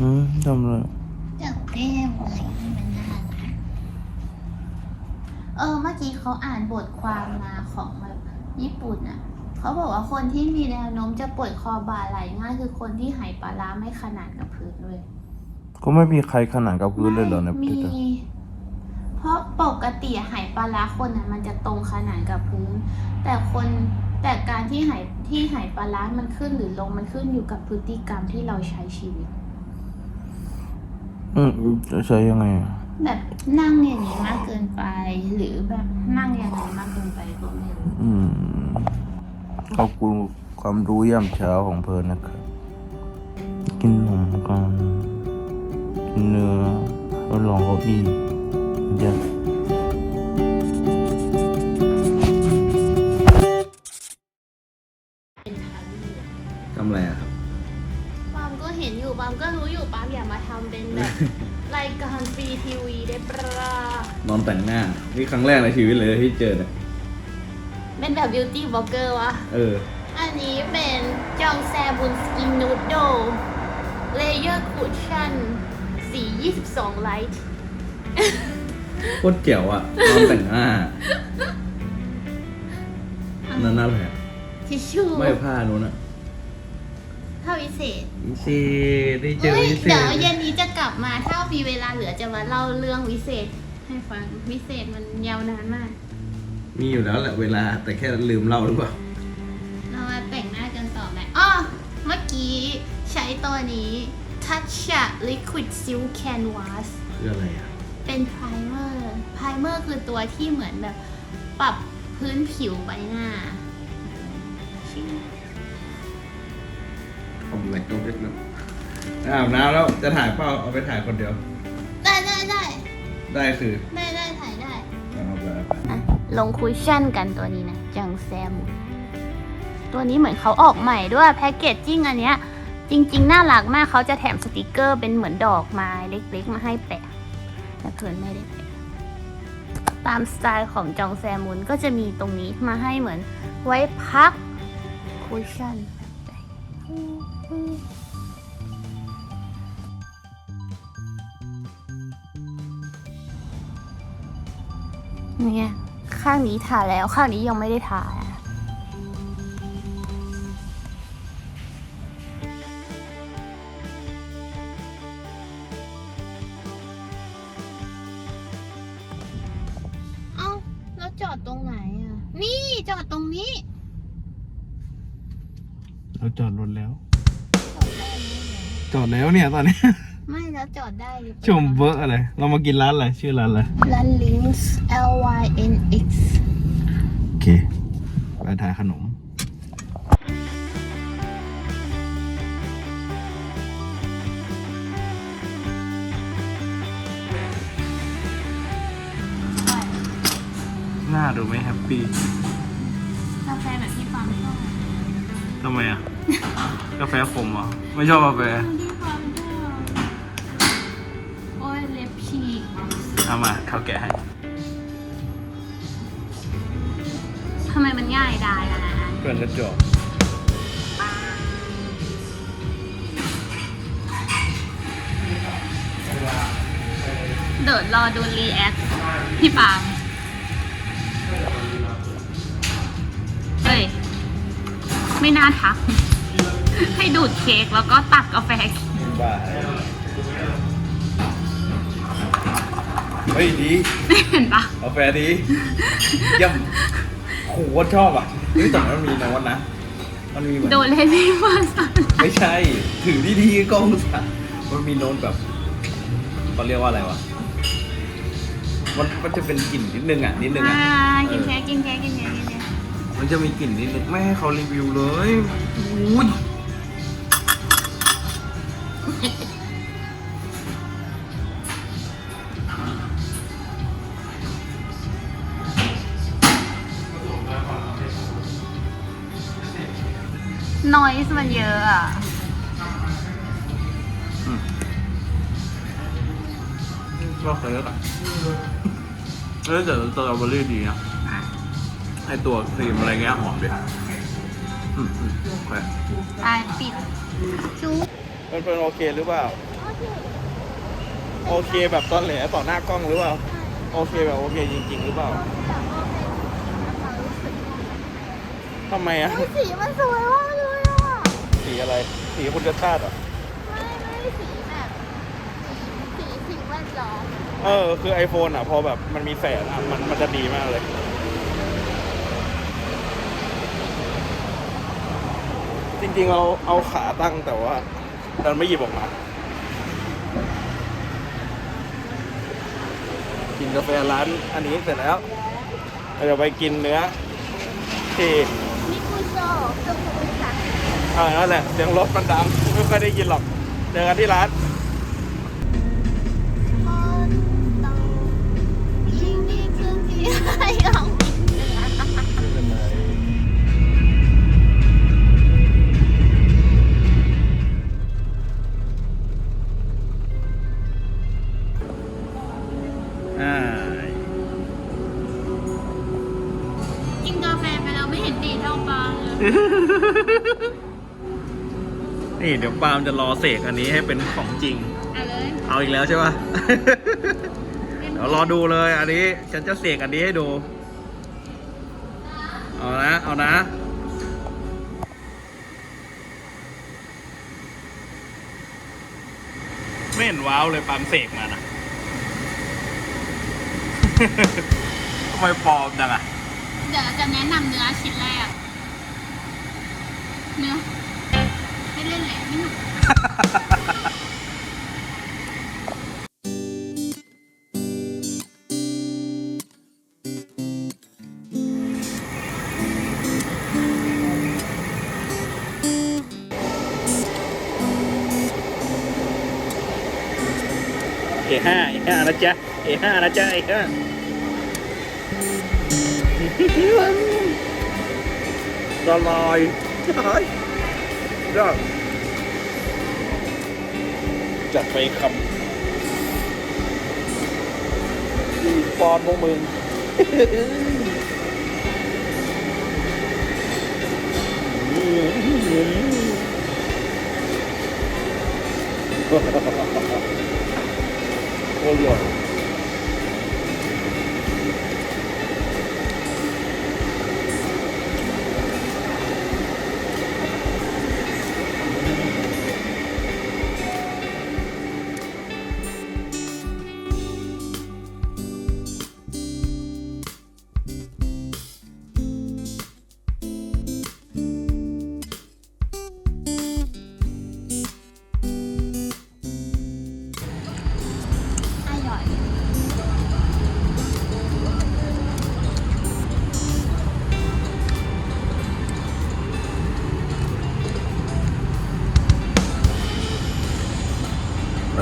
อืมทำเลยจับแก้มอะไรให้มันน่ารักเออ เมื่อกี้เขาอ่านบทความมาของแบบญี่ปุ่นอะเขาบอกว่าคนที่มีแนวโน้มจะปวดคอบ่าไหล่ง่ายคือคนที่หายปลาร้าไม่ขนาดกับพื้นเลย ก็ไม่มีใครขนาดกับพื้นเลยเหรอในประมีเทศไทยเพราะปกติหายปลาร้าคนน่ะมันจะตรงขนานกับพื้น แต่คนแต่การที่หายที่หายปลาร้ามันขึ้นหรือลงมันขึ้นอยู่กับพฤติกรรมที่เราใช้ชีวิต อืมจะใช้ยังไงอะแบบนั่งอย่างนี้มากเกินไป หรือแบบนั่งอย่างไรมากเกินไปก็ไม่รู้อืมขอบคุณความรู้ย่ำเช้าของเพลินนะครับ กินนมกันกินเนื้อแล้วลองเก้าอี้เดี๋ยวเป็นทางเลือก ทำอะไรอะครับปามก็ เห็นอยู่ปามก็รู้อยู่ปามอย่ามาทำเป็นแบบรายการฟรีทีวีได้ปะนอนแต่งหน้า นี่ครั้งแรกในชีวิตเลยที่เจอเนี่ยเป็นแบบบิวตี้บล็อกเกอร์วะ เออ อันนี้เป็นจองแซบุนสกินนูดโดเลเยอร์คุชชั่นสี 22 ไลท์ โคตรเจ๋วอะนอนแต่งหน้านั่นน่าแหละทิชชู่ ไม่ผ้านู้นอะ ถ้าวิเศษวิเศษได้เจอเฮ้ยวิเศษเดี๋ยวเย็นนี้จะกลับมาถ้ามีเวลาเหลือจะมาเล่าเรื่องวิเศษ ให้ฟังวิเศษมันยาวนานมาก มีอยู่แล้วแหละเวลาแต่แค่ลืมเล่าหรือเปล่าเรามาแต่งหน้ากันต่อไหมอ้อเมื่อกี้ใช้ตัวนี้ Tatcha Liquid Silk Canvas คืออะไรอะเป็นไพรเมอร์ไพรเมอร์คือตัวที่เหมือนแบบปรับพื้นผิวใบหน้า ชิ่งทำอะไรก็ไม่รู้อาบน้ำแล้วจะถ่ายเปล่าเอาไปถ่ายคนเดียว ได้ได้ได้ได้คือได้ได้ถ่ายได้เอาไปอะลงคุชชั่นกันตัวนี้นะจังแซม ตัวนี้เหมือนเขาออกใหม่ด้วยแพคเกจจิ้งอันเนี้ย จริง ๆ น่ารักมากเขาจะแถมสติกเกอร์เป็นเหมือนดอกไม้เล็กๆ มาให้แปะแต่เพื่อนไม่ได้แปะตามสไตล์ของจองแซมุนก็จะมีตรงนี้มาให้เหมือนไว้พักคุชชั่น นี่ไงข้างนี้ทาแล้วข้างนี้ยังไม่ได้ทาอะเอ้าแล้วจอดตรงไหนอะ นี่จอดตรงนี้ เราจอดรถแล้ว จอดได้ไหมจอดแล้วเนี่ยตอนนี้ ไม่แล้วจอดได้หรือเปล่าชมเบอร์อะไร เรามากินร้านอะไร ชื่อร้านอะไร ร้าน Links L Y N X โอเคไปถ่ายขนม หน้าดูไม่แฮปปี้ กาแฟแบบที่ฟังชอบทำไมอะ กาแฟขมเหรอไม่ชอบกาแฟ ที่ฟังชอบโอ้ยเล็บฉีก เอามาเขาแกะให้ทำไมมันง่ายได้ขนาดนั้นเพื่อนกระจกเดี๋ยวรอดูรีแอคพี่ปางเฮ้ย ไม่น่าทัก ให้ดูดเค้กแล้วก็ตักกาแฟกิน บ้า เฮ้ยดีเห็นปะกาแฟดีเยี่ยมโหว่าชอบอะนี่แต่มันมีโน้ตนะ มันมีเหมือนโดเรมีมาสันไม่ใช่ ถือดีๆกล้องสัตว์มันมีโน้ตแบบเขาเรียกว่าอะไรวะมันมันจะเป็นกลิ่นนิดนึงอะนิดนึงอ่าอะกินเค้กกินเค้กกินเค้กกินเค้กมันจะมีกลิ่นนิดนึงไม่ให้เขารีวิวเลยอุ้ย นอยส์มันเยอะอะ ก็เคยแล้วกันเออแต่สตรอเบอรี่ดีนะไอตัวครีมอะไรเงี้ยหอมดีอืมอืมโอเคตายปิดจุ๊บเป็นเป็นโอเคหรือเปล่าโอโอเคโอเคแบบตอนแหลต่อหน้ากล้องหรือเปล่า โอเคแบบโอเคจริง ๆ หรือเปล่าแบบโอเคนะคะรู้สึกทำไมอะอุ๊ยสีมันสวยมากเลยอะ สีอะไรสีคุณจะชาติเหรอะไม่ไม่สีแบบสีสิ่งแวดล้อมเออ คือ iPhone อะ พอแบบมันมีแสงอะ มันมันจะดีมากเลย จริงๆเราเอาขาตั้งแต่ว่าดันไม่หยิบออกมา กินกาแฟร้านอันนี้เสร็จแล้วเราจะไปกินเนื้อที่มิคุโซะสุขุ อ่านั่นแหละเสียงรถมันดังไม่ค่อยได้ยินหรอกเจอกันที่ร้านคนต้องยิ่งดีขึ้นที่ให้ของกินเนื้ออ่ากินกาแฟไปแล้วไม่เห็นดีเท่าปลาเลย นี่เดี๋ยวปาล์มจะรอเสกอันนี้ให้เป็นของจริง เอาเลยเอาอีกแล้วใช่ปะ เดี๋ยวรอดูเลยอันนี้ ฉันจะเสกอันนี้ให้ดู เอานะ เอานะ ไม่เห็นว้าวเลยปาล์มเสกมานะ ทำไมปลอมจังอะเดี๋ยวจะแนะนำเนื้อชิ้นแรก เนื้อไม่ เล่นแหละไม่หนุกเอห้าเอห้านะจ๊ะเอห้านะจ๊ะเอห้าละลายเฮ้ย ยอดจัดไปคำอีปอนพวกมึงโอ้ย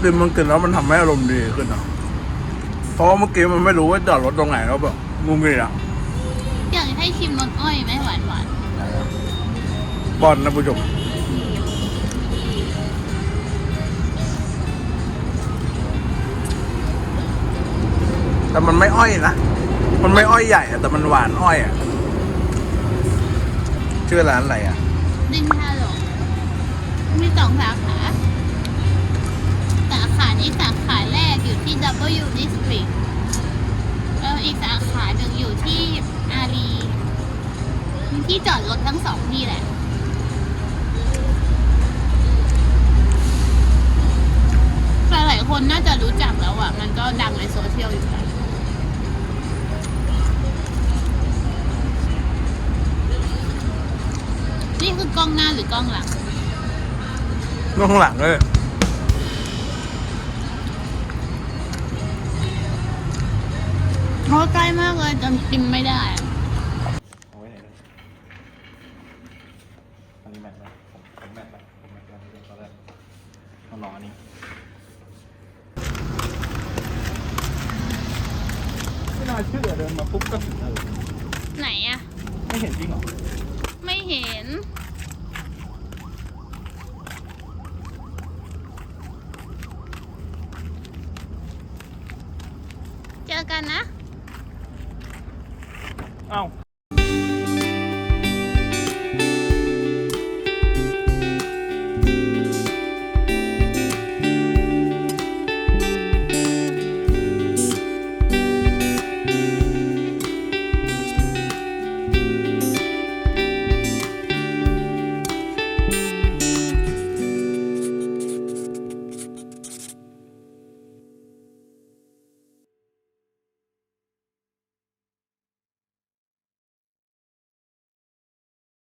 แล้วกินมันกินแล้วมันทำให้อารมณ์ดีขึ้นอะเพราะว่าเมื่อกี้มันไม่รู้ว่าจอดรถตรงไหนแล้วแบบงงเลยอะอยากให้ชิมรสอ้อยไหมหวานหวานบอลนะผู้ชมแต่มันไม่อ้อยนะ มันไม่อ้อยใหญ่อะแต่มันหวานอ้อยอะชื่อร้านอะไรอะๆดินฮาโลมีสองสาขาสาขา นี้สาขาแรกอยู่ที่ W District แล้วอีกสาขาหนึ่งอยู่ที่อารีที่จอดรถทั้งสองที่แหละหลายๆคนน่าจะรู้จักแล้วอะ มันก็ดังในโซเชียลอยู่แล้วนี่คือกล้องหน้าหรือกล้องหลังข้างหลังเลย เพราะใกล้มากเลยจนกินไม่ได้อะเอาไว้ไหนเลยอันนี้แมทนะผมผมแมทนะผมแมทแล้วตอนแรกเอาหนออันนี้ไม่น่าเชื่อเดินมาปุ๊บก็ถึงเลยไหนอะไม่เห็นจริงเหรอไม่เห็น เจอกันนะ เอ้า